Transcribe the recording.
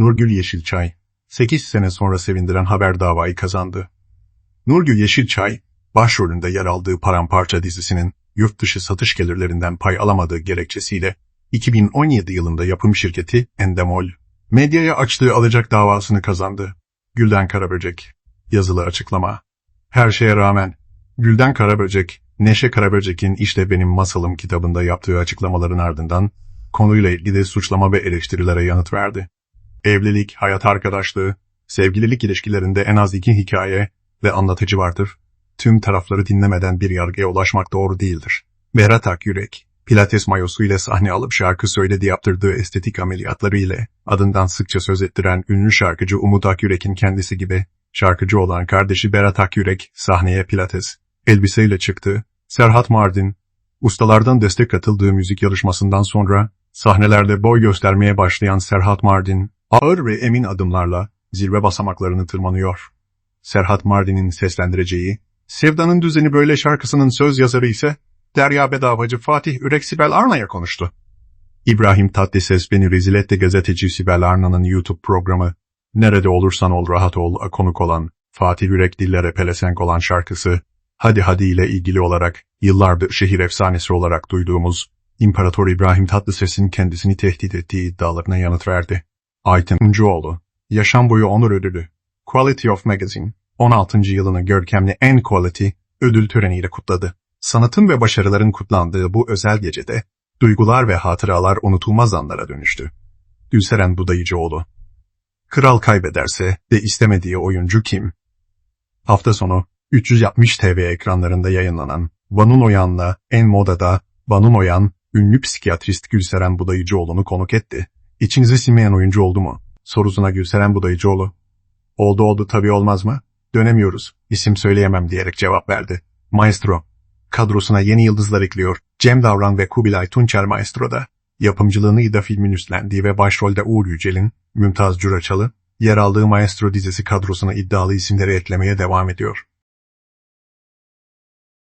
Nurgül Yeşilçay, 8 sene sonra sevindiren haber davayı kazandı. Nurgül Yeşilçay, başrolünde yer aldığı Paramparça dizisinin yurt dışı satış gelirlerinden pay alamadığı gerekçesiyle 2017 yılında yapım şirketi Endemol, medyaya açtığı alacak davasını kazandı. Gülden Karaböcek, yazılı açıklama. Her şeye rağmen, Gülden Karaböcek, Neşe Karaböcek'in İşte Benim Masalım kitabında yaptığı açıklamaların ardından konuyla ilgili suçlama ve eleştirilere yanıt verdi. Evlilik, hayat arkadaşlığı, sevgililik ilişkilerinde en az iki hikaye ve anlatıcı vardır. Tüm tarafları dinlemeden bir yargıya ulaşmak doğru değildir. Berat Akyürek, Pilates mayosu ile sahne alıp şarkı söyledi yaptırdığı estetik ameliyatları ile adından sıkça söz ettiren ünlü şarkıcı Umut Akyürek'in kendisi gibi şarkıcı olan kardeşi Berat Akyürek sahneye Pilates elbiseyle çıktı. Serhat Mardin, ustalardan destek katıldığı müzik yarışmasından sonra sahnelerde boy göstermeye başlayan Serhat Mardin, ağır ve emin adımlarla zirve basamaklarını tırmanıyor. Serhat Mardin'in seslendireceği, Sevdanın Düzeni Böyle şarkısının söz yazarı ise Derya Bedavacı Fatih Ürek Sibel Arna'ya konuştu. İbrahim Tatlıses beni rezil gazeteci Sibel Arna'nın YouTube programı Nerede olursan ol rahat ol konuk olan Fatih Ürek dillere pelesenk olan şarkısı Hadi Hadi ile ilgili olarak yıllardır şehir efsanesi olarak duyduğumuz İmparator İbrahim Tatlıses'in kendisini tehdit ettiği iddialarına yanıt verdi. Ayten Uncuoğlu, Yaşam Boyu Onur Ödülü, Quality of Magazine, 16. yılını görkemli En Quality ödül töreniyle kutladı. Sanatın ve başarıların kutlandığı bu özel gecede, duygular ve hatıralar unutulmaz anlara dönüştü. Gülseren Budayıcıoğlu Kral kaybederse de istemediği oyuncu kim? Hafta sonu 360 TV ekranlarında yayınlanan Vanun Oyan'la En Moda'da Vanun Oyan, ünlü psikiyatrist Gülseren Budayıcıoğlu'nu konuk etti. İçinize sinmeyen oyuncu oldu mu? Sorusuna Gülseren Budayıcıoğlu, oldu oldu tabii olmaz mı? Dönemiyoruz, isim söyleyemem diyerek cevap verdi. Maestro, kadrosuna yeni yıldızlar ekliyor. Cem Davran ve Kubilay Tunçer Maestro'da. Yapımcılığını İda filmin üstlendiği ve başrolde Uğur Yücel'in, Mümtaz Curaçalı, yer aldığı Maestro dizisi kadrosuna iddialı isimleri eklemeye devam ediyor.